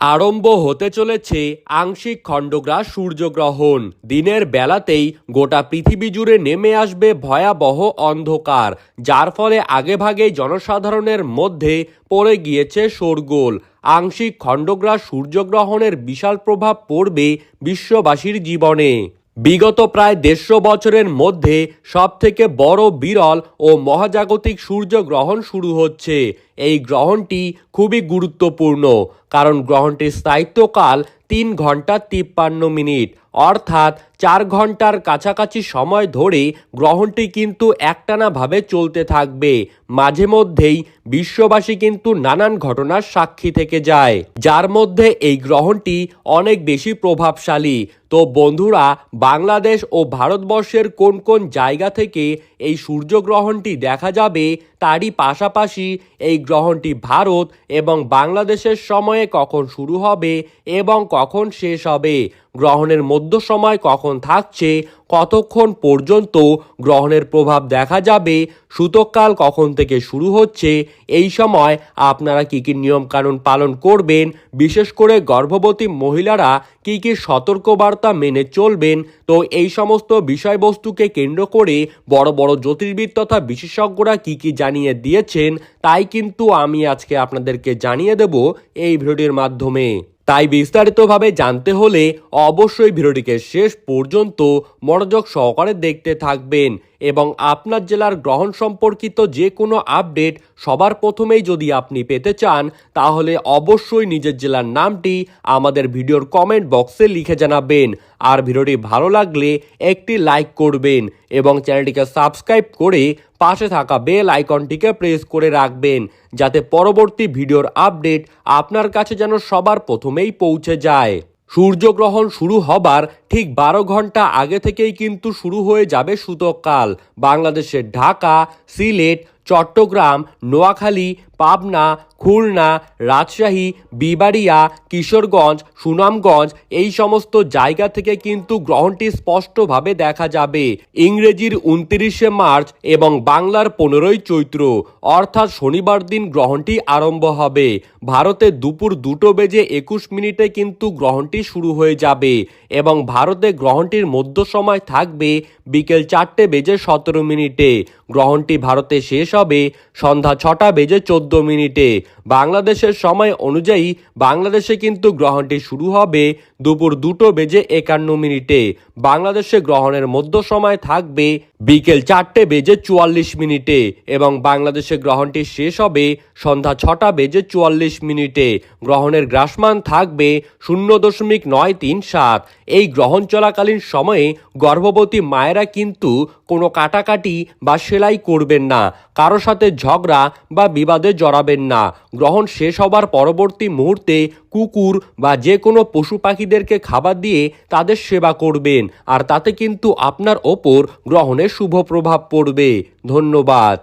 আরম্ভ হতে চলেছে আংশিক খণ্ডগ্রাস সূর্যগ্রহণ। দিনের বেলাতেই গোটা পৃথিবী জুড়ে নেমে আসবে ভয়াবহ অন্ধকার, যার ফলে আগেভাগেই জনসাধারণের মধ্যে পড়ে গিয়েছে শোরগোল। আংশিক খণ্ডগ্রাস সূর্যগ্রহণের বিশাল প্রভাব পড়বে বিশ্ববাসীর জীবনে। বিগত প্রায় দেড়শো বছরের মধ্যে সবথেকে বড় বিরল ও মহাজাগতিক সূর্যগ্রহণ শুরু হচ্ছে। এই গ্রহণটি খুবই গুরুত্বপূর্ণ, কারণ গ্রহণটির স্থায়িত্বকাল তিন ঘণ্টা তিপ্পান্ন মিনিট, অর্থাৎ চার ঘণ্টার কাছাকাছি সময় ধরে গ্রহণটি কিন্তু একটানাভাবে চলতে থাকবে। মাঝে মধ্যেই বিশ্ববাসী কিন্তু নানান ঘটনার সাক্ষী থেকে যায়, যার মধ্যে এই গ্রহণটি অনেক বেশি প্রভাবশালী তো বন্ধুরা, বাংলাদেশ ও ভারতবর্ষের কোন কোন জায়গা থেকে এই সূর্যগ্রহণটি দেখা যাবে তারই পাশাপাশি এই গ্রহণটি ভারত এবং বাংলাদেশের সময়ে কখন শুরু হবে এবং কখন শেষ হবে, গ্রহণের মধ্য সময় কখন থাকছে কতক্ষণ পর্যন্ত গ্রহণের প্রভাব দেখা যাবে, সূতককাল কখন থেকে শুরু হচ্ছে, এই সময় আপনারা কী কী নিয়মকানুন পালন করবেন, বিশেষ করে গর্ভবতী মহিলারা কী কী সতর্কবার্তা মেনে চলবেন, তো এই সমস্ত বিষয়বস্তুকে কেন্দ্র করে বড় বড় জ্যোতির্বিদ তথা বিশেষজ্ঞরা কী কী জানিয়ে দিয়েছেন, তাই কিন্তু আমি আজকে আপনাদেরকে জানিয়ে দেব এই ভিডিওটির মাধ্যমে। তাই বিস্তারিতভাবে জানতে হলে অবশ্যই ভিডিওটিকে শেষ পর্যন্ত মনোযোগ সহকারে দেখতে থাকবেন এবং আপনার জেলার গ্রহণ সম্পর্কিত যে কোনো আপডেট সবার প্রথমেই যদি আপনি পেতে চান, তাহলে অবশ্যই নিজের জেলার নামটি আমাদের ভিডিওর কমেন্ট বক্সে লিখে জানাবেন। আর ভিডিওটি ভালো লাগলে একটি লাইক করবেন এবং চ্যানেলটিকে সাবস্ক্রাইব করে পাশে থাকা বেল আইকনটিকে প্রেস করে রাখবেন, যাতে পরবর্তী ভিডিওর আপডেট আপনার কাছে যেন সবার প্রথমেই পৌঁছে যায়। সূর্যগ্রহণ শুরু হবার ঠিক বারো ঘণ্টা আগে থেকেই কিন্তু শুরু হয়ে যাবে সূতককাল বাংলাদেশের ঢাকা, সিলেট চট্টগ্রাম, নোয়াখালী, পাবনা, খুলনা, রাজশাহী, বিবাড়িয়া, কিশোরগঞ্জ, সুনামগঞ্জ এই সমস্ত জায়গা থেকে কিন্তু গ্রহণটি স্পষ্টভাবে দেখা যাবে। ইংরেজির উনত্রিশে মার্চ এবং বাংলার পনেরোই চৈত্র, অর্থাৎ শনিবার দিন গ্রহণটি আরম্ভ হবে। ভারতে দুপুর দুটো বেজে একুশ মিনিটে কিন্তু গ্রহণটি শুরু হয়ে যাবে এবং ভারতে গ্রহণটির মধ্য সময় থাকবে বিকেল চারটে বেজে সতেরো মিনিটে। গ্রহণটি ভারতে শেষ হবে সন্ধ্যা ছটা বেজে চোদ্দ মিনিটে। বাংলাদেশের সময় অনুযায়ী বাংলাদেশে কিন্তু গ্রহণটি শুরু হবে দুপুর দুটো বেজে একান্ন মিনিটে। বাংলাদেশে গ্রহণের মধ্য সময় থাকবে বিকেল চারটে বেজে চুয়াল্লিশ মিনিটে এবং বাংলাদেশে গ্রহণটি শেষ হবে সন্ধ্যা ছটা বেজে চুয়াল্লিশ মিনিটে। গ্রহণের গ্রাসমান থাকবে শূন্য দশমিক নয় তিন সাত। এই গ্রহণ চলাকালীন সময়ে গর্ভবতী মায়েরা কিন্তু কোনো কাটাকাটি বা সেলাই করবেন না। কারও সাথে ঝগড়া বা বিবাদে জড়াবেন না। গ্রহণ শেষ হবার পরবর্তী মুহূর্তে কুকুর বা যে কোনো পশু পাখিদেরকে খাবার দিয়ে তাদের সেবা করবেন, আর তাতে কিন্তু আপনার ওপর গ্রহণের শুভ প্রভাব পড়বে। ধন্যবাদ।